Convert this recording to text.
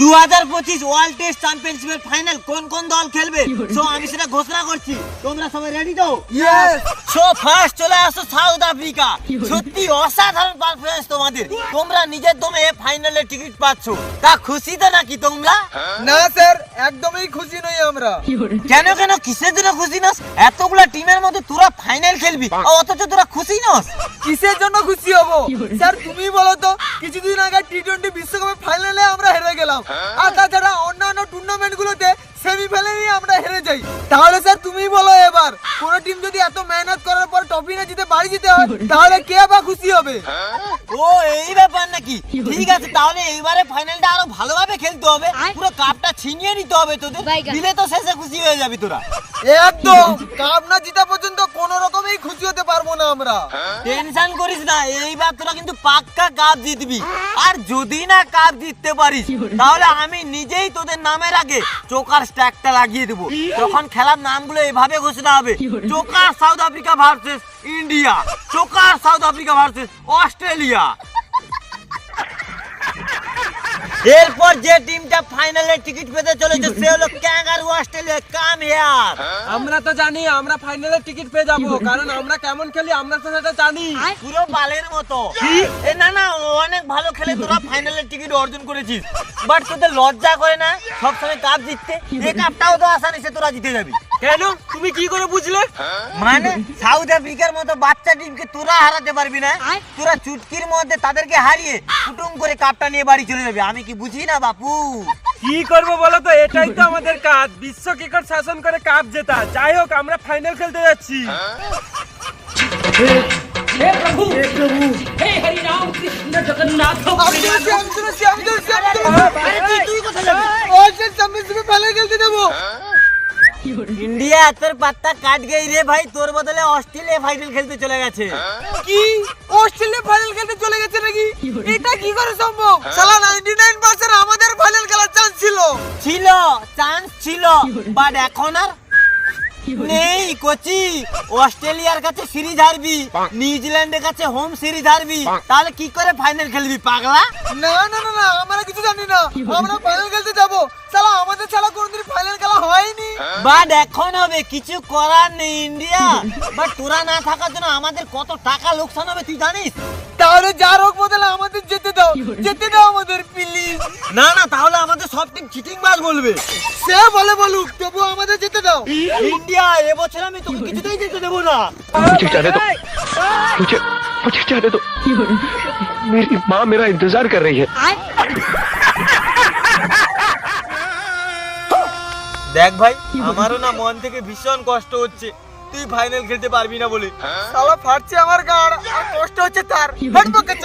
দু হাজার পঁচিশ ওয়ার্ল্ড টেস্ট চ্যাম্পিয়নশিপের ফাইনাল কোন কোন দল খেলবে? সো আমি সেটা ঘোষণা করছি। তোমরা সবাই রেডি তো? ইয়েস সো ফার্স্ট চলে আসো সাউথ আফ্রিকা। সত্যি অসাধারণ পারফরমেন্স তোমাদের। তোমরা নিজের দমে এ ফাইনালের টিকিট পাচ্ছ। তা খুশি তো নাকি তোমরা? না স্যার একদমই খুশি নই আমরা। কেন কেন কিসের জন্য খুশি নস? এতগুলা টিমের মধ্যে তোরা ফাইনাল খেলবি। অথচ তোরা খুশি নস? কিসের জন্য খুশি হব? স্যার তুমি বলো তো কিছুদিন আগে টি টোয়েন্টি বিশ্বকাপের ফাইনালে আমরা হেরে গেলাম। আর তাছাড়া অন্যান্য টুর্নামেন্ট গুলোতে সেমিফাইনালে আমরা হেরে যাই তাহলে স্যার তুমি বলো এবার। কোন টিম যদি এত মেহনত করার পর ট্রফি না জিতে বাড়ি যেতে হয় তাহলে কে বা খুশি হবে? ও এই ব্যাপার নাকি? ঠিক আছে তাহলে এইবারে ফাইনালটা আরও ভালোভাবে খেলতে হবে। পুরো কাপটা ছিনিয়ে নিতে হবে তোদের। দিলে তো শেষে খুশি হয়ে যাবি তোরা। একদম কাপ না জিতা পর্যন্ত কোন রকমই খুশি হতে পারব না আমরা। টেনশন করিস না এইবার তোরা কিন্তু পাক্কা কাপ জিতবি। আর যদি না কাপ জিততে পারিস তাহলে আমি নিজেই তোদের নামের আগে চোকার স্ট্যাকটা লাগিয়ে দেবো। তখন খেলার নামগুলো এভাবে ঘোষণা হবে choker South Africa versus India choker South Africa versus Australia. এরপর যে টিমটা ফাইনালের টিকিট পেতে চলেছে সে হলো ক্যাঙ্গারু অস্ট্রেলিয়া কাম হিয়ার। আমরা তো জানি আমরা ফাইনালের টিকিট পেয়ে যাব কারণ আমরা কেমন খেলি আমরা তো সেটা জানি। পুরো বালের মতো। না না অনেক ভালো খেলে তোরা ফাইনালের টিকিট অর্জন করেছিস। বাট তোদের লজ্জা করে না? সবসময় কাপ জিততে। এই কাপটাও তো আসানি সে তোরা জিতে যাবি। কেন? তুমি কি করে বুঝলে? মানে সাউথ আফ্রিকার মতো বাচ্চা টিমকে তোরা হারাতে পারবি না। তোরা চুটকির মধ্যে তাদেরকে হারিয়ে কুটুম করে কাপটা নিয়ে বাড়ি চলে যাবে। আমি কি বুঝি না বাপু? কি করব বলো তো? এটাই তো আমাদের কাজ। বিশ্ব ক্রিকেট শাসন করে কাপ জেতা। যাই হোক আমরা ফাইনাল খেলতে যাচ্ছি। हे प्रभु हे हरि राम कृष्ण जगन्नाथ আমি চলেছি, আমি চলেছি, আমি চলেছি, আমি চলেছি। আরে তুই তুই কোথায় যাবি ও, স্যার, চ্যাম্পিয়নশিপে ফাইনাল খেলতে যাবো ইন্ডিয়া তোর পাত্তা কাট গই রে ভাই তোর বদলে অস্ট্রেলিয়া ফাইনাল খেলতে চলে গেছে কি অস্ট্রেলিয়া ফাইনাল খেলতে চলে গেছে নাকি এটা কি করে সম্ভব সালা 99 পার্সেন্ট আমাদের ফাইনাল খেলার চান্স ছিল ছিল চান্স ছিল বাট এখন আর নেই কোচি। অস্ট্রেলিয়ার কাছে সিরিজ হারবি নিউজিল্যান্ডের কাছে হোম সিরিজ হারবি তাহলে কি করে ফাইনাল খেলবি পাগলা? না না না না আমরা কিছু জানি না। আমরা ফাইনাল খেলতে যাব। সালা আমাদের ছাড়া কোনোদিন ফাইনাল খেলা হয়নি বাট এখন হবে কিছু করার নেই ইন্ডিয়া বাট তোরা না থাকার জন্য আমাদের কত টাকা লোকসান হবে তুই জানিস তাহলে যা রোগ বদলে আমাদের যেতে দাও যেতে দাও আমাদের প্লিজ না না তাহলে আমাদের সব টিম চিটিং বাজ বলবে সে বলে বলুক তবু আমাদের যেতে দাও ইন্ডিয়া এবছর আমি তোকে কিছুতেই যেতে দেবো না मुझे जाने दो मुझे मुझे जाने दो मेरी माँ मेरा इंतजार कर रही है দেখ ভাই আমারও না মন থেকে ভীষণ কষ্ট হচ্ছে। তুই ফাইনাল খেলতে পারবি না বলে। সালা ফাটছে আমার গাড় আর কষ্ট হচ্ছে তার। Head pocket